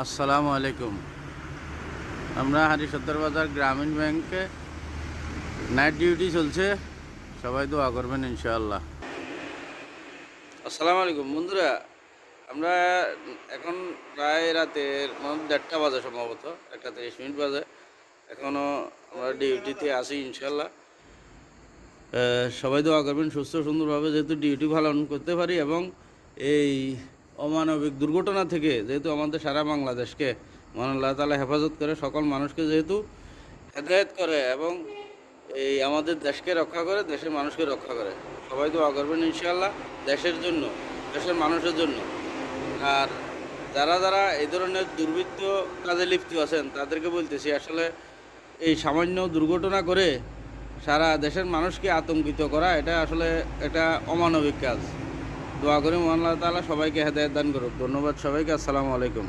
আসসালামু আলাইকুম। আমরা হারি সত্তর বাজার গ্রামীণ ব্যাংকে নাইট ডিউটি চলছে। সবাই দোয়া করবেন ইনশাআল্লাহ। আসসালামু আলাইকুম। বন্ধুরা, আমরা এখন প্রায় রাতের দেড়টা বাজে সম্ভবত, একটা তিরিশ মিনিট বাজে। এখনও আমরা ডিউটিতে আছি ইনশাল্লাহ সবাই দোয়া করবেন সুস্থ সুন্দরভাবে, যেহেতু ডিউটি পালন করতে পারি এবং এই অমানবিক দুর্ঘটনা থেকে যেহেতু আমাদের সারা বাংলাদেশকে, মহান তালা হেফাজত করে সকল মানুষকে যেহেতু হেদায়ত করে এবং এই আমাদের দেশকে রক্ষা করে, দেশের মানুষকে রক্ষা করে। সবাই দোয়া করবেন ইনশাআল্লাহ দেশের জন্য, দেশের মানুষের জন্য। আর যারা যারা এই ধরনের দুর্বৃত্ত কাজে লিপ্ত আছেন, তাদেরকে বলতেছি, আসলে এই সামান্য দুর্ঘটনা করে সারা দেশের মানুষকে আতঙ্কিত করা, এটা আসলে এটা অমানবিক কাজ। দোয়া করি আল্লাহ তাআলা সবাইকে হেদায়ত দান করুক। ধন্যবাদ সবাইকে আসসালামু আলাইকুম।